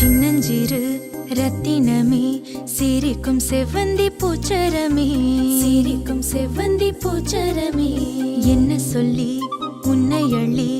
சின்னஞ்சிறு ரத்தினமே சிரிக்கும் செவ்வந்தி பூச்சரமே. சிரிக்கும் செவ்வந்தி பூச்சரமே. என்ன சொல்லி உன்னை அள்ளி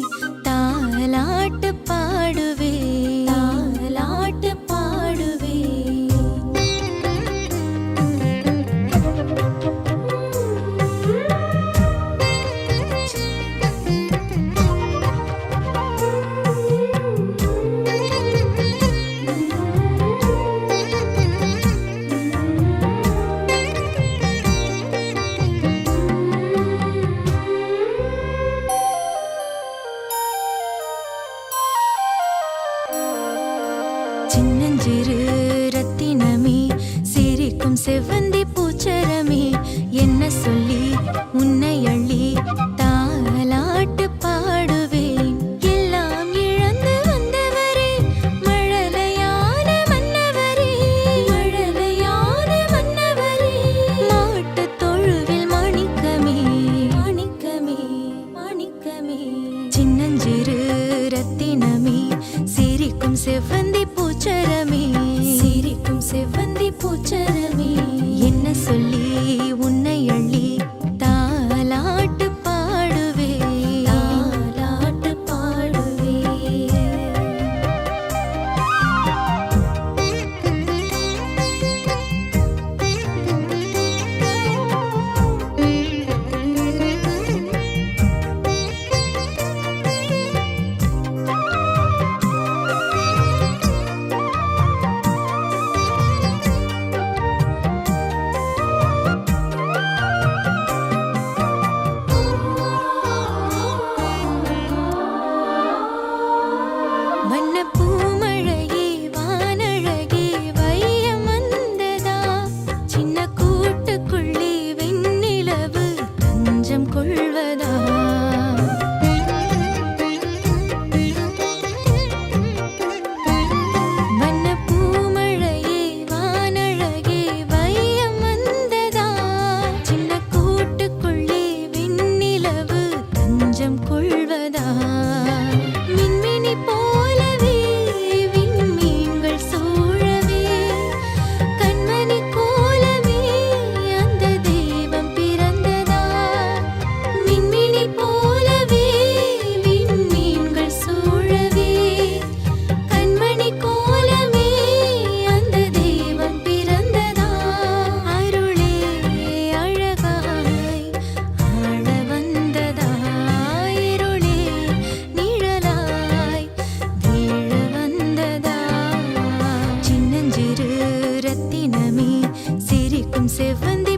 ரத்தினமே சிரிக்கும் செவ்வந்தி பூச்சரமே. சிரிக்கும் செவ்வந்தி பூச்சரமே. செவந்தி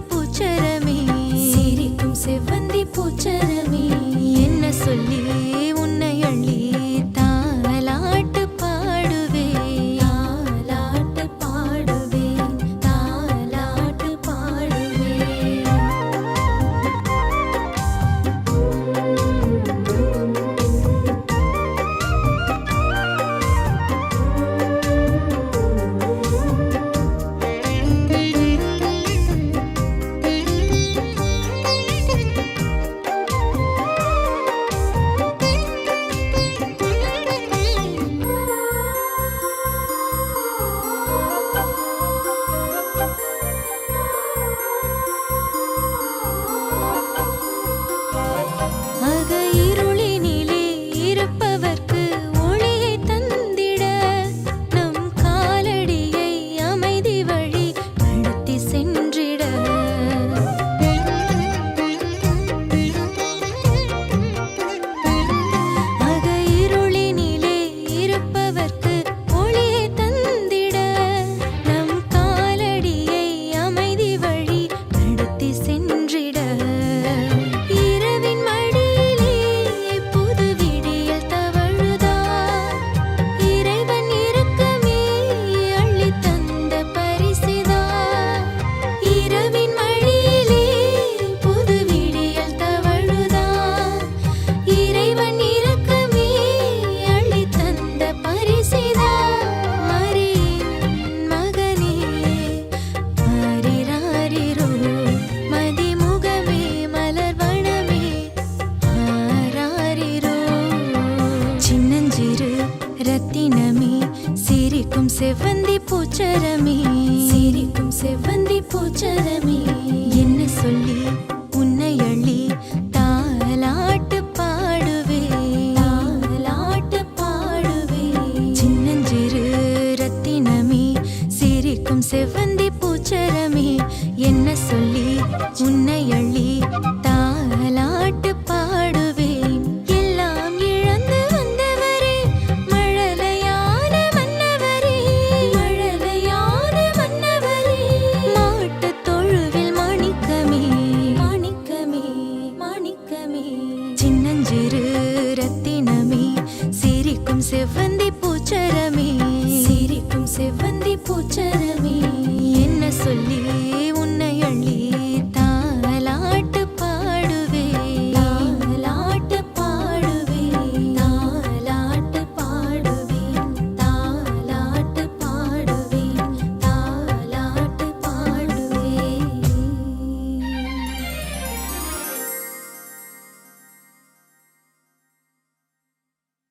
ரத்தினமே சிரிக்கும் செவ்வந்தி பூச்சரமே. சிரிக்கும் செவ்வந்தி பூச்சரமே. என்ன சொல்லி உன்னை அள்ளி